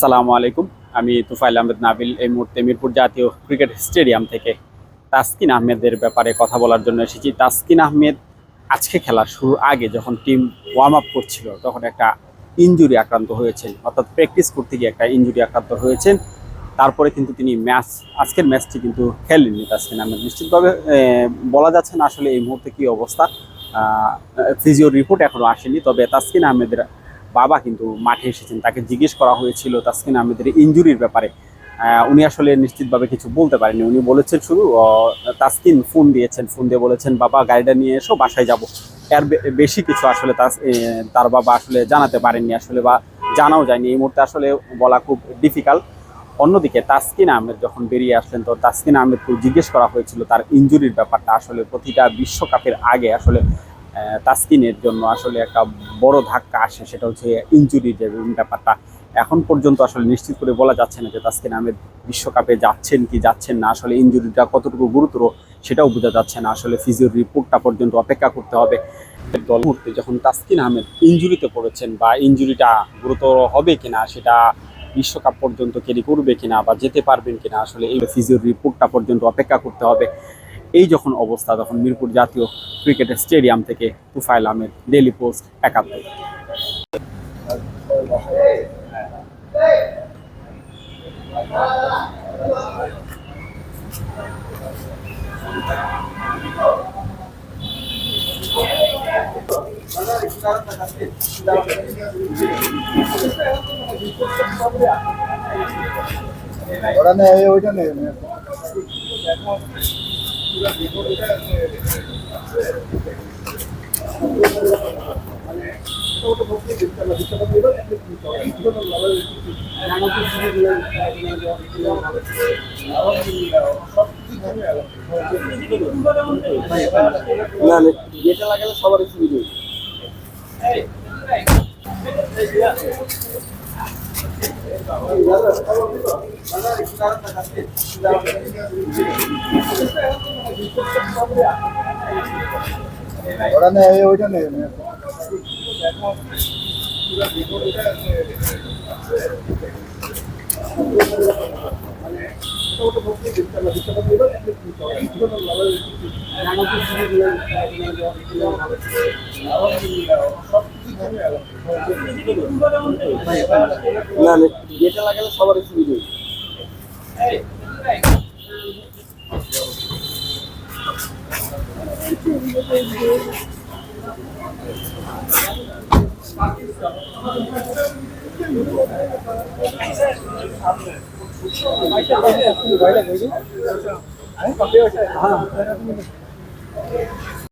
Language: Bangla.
সালামু আলাইকুম। আমি তুফাইল আহমেদ নাবিল, এই মুহূর্তে মিরপুর জাতীয় ক্রিকেট স্টেডিয়াম থেকে তাসকিন আহমেদের ব্যাপারে কথা বলার জন্য এসেছি। তাসকিন আহমেদ আজকে খেলা শুরুর আগে যখন টিম ওয়ার্ম আপ করছিল, তখন একটা ইনজুরি আক্রান্ত হয়েছেন। অর্থাৎ প্র্যাকটিস করতে গিয়ে একটা ইনজুরি আক্রান্ত হয়েছেন। তারপরে কিন্তু তিনি ম্যাচ আজকের ম্যাচটি কিন্তু খেলেননি তাসকিন আহমেদ। নিশ্চিতভাবে বলা যাচ্ছে না আসলে এই মুহূর্তে কি অবস্থা। ফিজিও রিপোর্ট এখনও আসেনি। তবে তাসকিন আহমেদের বাবা কিন্তু মাঠে এসেছেন। তাকে জিজ্ঞেস করা হয়েছিল তাসকিন আহমেদের ইনজুরির ব্যাপারে। উনি আসলে নিশ্চিতভাবে কিছু বলতে পারেনি উনি বলেছেন শুধু তাসকিন ফোন দিয়েছেন। ফোন দিয়ে বলেছেন, বাবা, গাড়িটা নিয়ে এসো, বাসায় যাব। এর বেশি কিছু আসলে তার বাবা আসলে জানাতে পারেননি আসলে বা জানাও যায়নি। এই মুহূর্তে আসলে বলা খুব ডিফিকাল্ট অন্যদিকে তাসকিন আহমেদ যখন বেরিয়ে আসলেন, তো তাসকিন আহমেদকে জিজ্ঞেস করা হয়েছিল তার ইনজুরির ব্যাপারটা। আসলে প্রতিটা বিশ্বকাপের আগে আসলে তাসকিনের জন্য আসলে একটা বড় ধাক্কা আসে, সেটা হচ্ছে ইনজুরির যে ব্যাপারটা। এখন পর্যন্ত আসলে নিশ্চিত করে বলা যাচ্ছে না যে তাসকিন আহমেদ বিশ্বকাপে যাচ্ছেন কি যাচ্ছেন না। আসলে ইনজুরিটা কতটুকু গুরুতর সেটাও বোঝা যাচ্ছে না। আসলে ফিজিওর রিপোর্টটা পর্যন্ত অপেক্ষা করতে হবে। দল মুহূর্তে যখন তাসকিন আহমেদ ইনজুরিতে পড়েছেন বা ইনজুরিটা গুরুতর হবে কিনা, সেটা বিশ্বকাপ পর্যন্ত ক্যারি করবে কিনা বা যেতে পারবেন কিনা, আসলে এই ফিজিওর রিপোর্টটা পর্যন্ত অপেক্ষা করতে হবে। এই যখন অবস্থা, তখন মিরপুর জাতীয় ক্রিকেট স্টেডিয়াম থেকে তুফাইল আহমেদ ডেলি পোস্ট একাত্তর। ওটা নেই ওইটা নেই না যেটা লাগালে সবারই সুবিধা ওটা নেই ওইটা নেই না যেটা লাগালে সবারই সুবিধা হ্যাঁ